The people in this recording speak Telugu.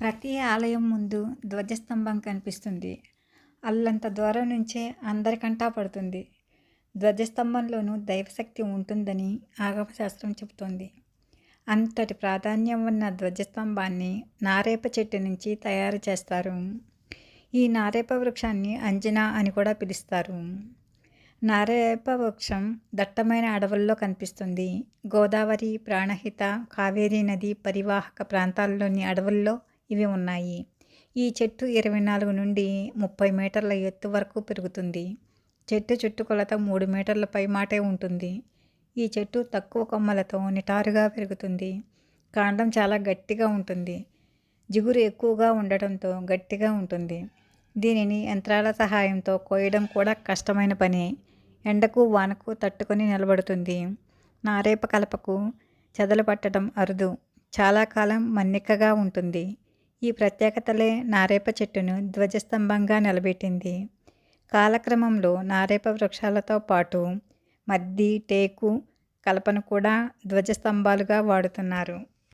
ప్రతి ఆలయం ముందు ధ్వజస్తంభం కనిపిస్తుంది. అల్లంత దూరం నుంచే అందరికంటా పడుతుంది. ధ్వజస్తంభంలోనూ దైవశక్తి ఉంటుందని ఆగమశాస్త్రం చెబుతోంది. అంతటి ప్రాధాన్యం ఉన్న ధ్వజస్తంభాన్ని నారేప చెట్టు నుంచి తయారు చేస్తారు. ఈ నారేప వృక్షాన్ని అంజనా అని కూడా పిలుస్తారు. నారేప వృక్షం దట్టమైన అడవుల్లో కనిపిస్తుంది. గోదావరి ప్రాణహిత కావేరీ నది పరివాహక ప్రాంతాల్లోని అడవుల్లో ఇవి ఉన్నాయి. ఈ చెట్టు ఇరవై నాలుగు నుండి ముప్పై మీటర్ల ఎత్తు వరకు పెరుగుతుంది. చెట్టు చుట్టుకొలత మూడు మీటర్ల పై మాటే ఉంటుంది. ఈ చెట్టు తక్కువ కొమ్మలతో నిటారుగా పెరుగుతుంది. కాండం చాలా గట్టిగా ఉంటుంది. జిగురు ఎక్కువగా ఉండటంతో గట్టిగా ఉంటుంది. దీనిని యంత్రాల సహాయంతో కోయడం కూడా కష్టమైన పని. ఎండకు వానకు తట్టుకొని నిలబడుతుంది. నారేప కలపకు చెదలు పట్టడం అరుదు. చాలా కాలం మన్నికగా ఉంటుంది. ఈ ప్రత్యేకతలే నారేప చెట్టును ధ్వజస్తంభంగా నిలబెట్టింది. కాలక్రమంలో నారేప వృక్షాలతో పాటు మద్ది టేకు కలపను కూడా ధ్వజస్తంభాలుగా వాడుతున్నారు.